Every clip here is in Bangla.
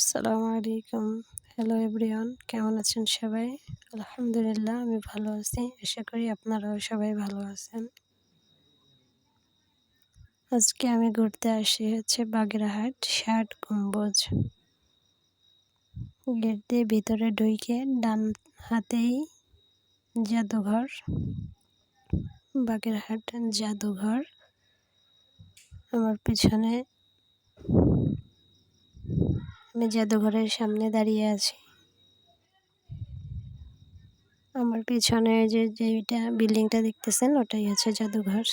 আসসালামু আলাইকুম। হ্যালো এভরিওয়ান কেমন আছেন সবাই? আলহামদুলিল্লাহ, আমি ভালো আছি। আশা করি আপনারাও সবাই ভালো আছেন। আজকে আমি ঘুরতে আসি হচ্ছে বাগেরহাট ষাট গম্বুজ। গেট দিয়ে ভিতরে ঢুইকে ডান হাতেই জাদুঘর। বাগেরহাট জাদুঘর। আমার পিছনে আমি জাদুঘরের সামনে দাঁড়িয়ে আছি। আমার পিছনে যে যেটা বিল্ডিংটা দেখতেছেন, ওটাই হচ্ছে জাদুঘর।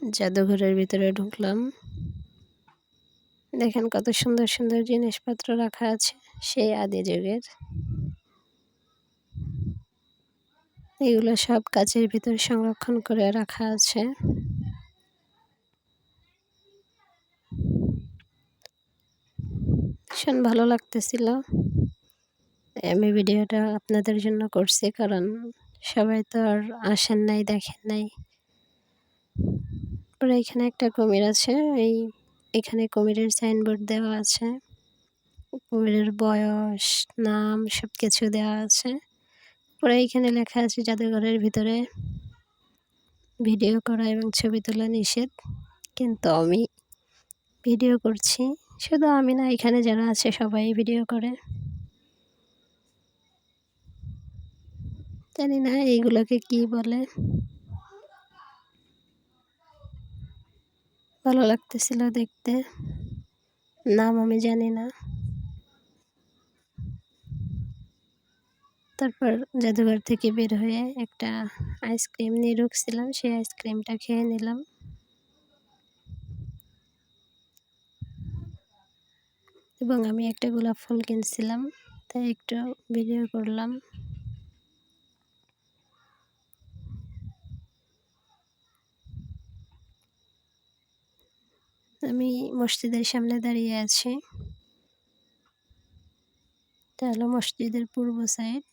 জাদুঘরের ভিতরে ঢুকলাম। দেখেন কত সুন্দর সুন্দর জিনিসপত্র রাখা আছে সেই আদি যুগের। এগুলো সব কাচের ভিতর সংরক্ষণ করে রাখা আছে। ভীষণ ভালো লাগতেছিল। আমি ভিডিওটা আপনাদের জন্য করছি, কারণ সবাই তো আর আসেন নাই, দেখেন নাই। পরে এখানে একটা কুমির আছে, এই এখানে কুমিরের সাইনবোর্ড দেওয়া আছে। কুমিরের বয়স, নাম সব কিছু দেওয়া আছে। পরে এখানে লেখা আছে জাদুঘরের ভিতরে ভিডিও করা এবং ছবি তোলা নিষেধ। কিন্তু আমি ভিডিও করছি। শুধু আমি না, এখানে যারা আছে সবাই ভিডিও করে। জানি না এইগুলোকে কি বলে। ভালো লাগতেছিল দেখতে। নাম আমি জানি না। তারপর জাদুঘর থেকে বের হয়ে একটা আইসক্রিম নিয়ে ঢুকছিলাম, সেই আইসক্রিমটা খেয়ে নিলাম। এবং আমি একটা গোলাপ ফুল কিনছিলাম, তাই একটু ভিডিও করলাম। আমি মসজিদের সামনে দাঁড়িয়ে আছি। এটা হলো মসজিদের পূর্ব সাইড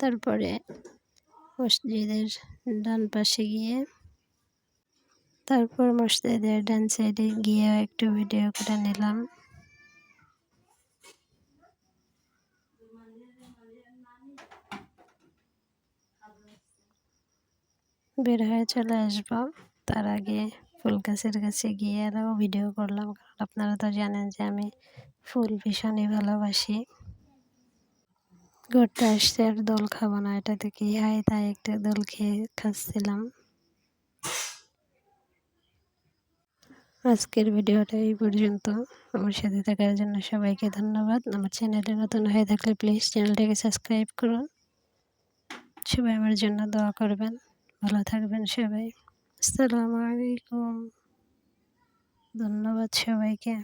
তারপরে মসজিদের ডান পাশে গিয়ে। তারপর মসজিদের ডান সাইডে গিয়ে একটু ভিডিও করে নিলাম। বের হয়ে চলে আসব। তার আগে ফুল গাছের কাছে গিয়ে আরও ভিডিও করলাম। কারণ আপনারা তো জানেন যে আমি ফুল ভীষণই ভালোবাসি। ঘুরতে আসছে আর দোল খাব না, এটা থেকে হাই তাই একটা দোল খেয়ে খাচ্ছিলাম। আজকের ভিডিওটা এই পর্যন্ত। আমার সাথে থাকার জন্য সবাইকে ধন্যবাদ। আমার চ্যানেলে নতুন হয়ে থাকলে প্লিজ চ্যানেলটাকে সাবস্ক্রাইব করুন। সবাই আমার জন্য দোয়া করবেন। ভালো থাকবেন সবাই। আসসালামু আলাইকুম। ধন্যবাদ সবাইকে।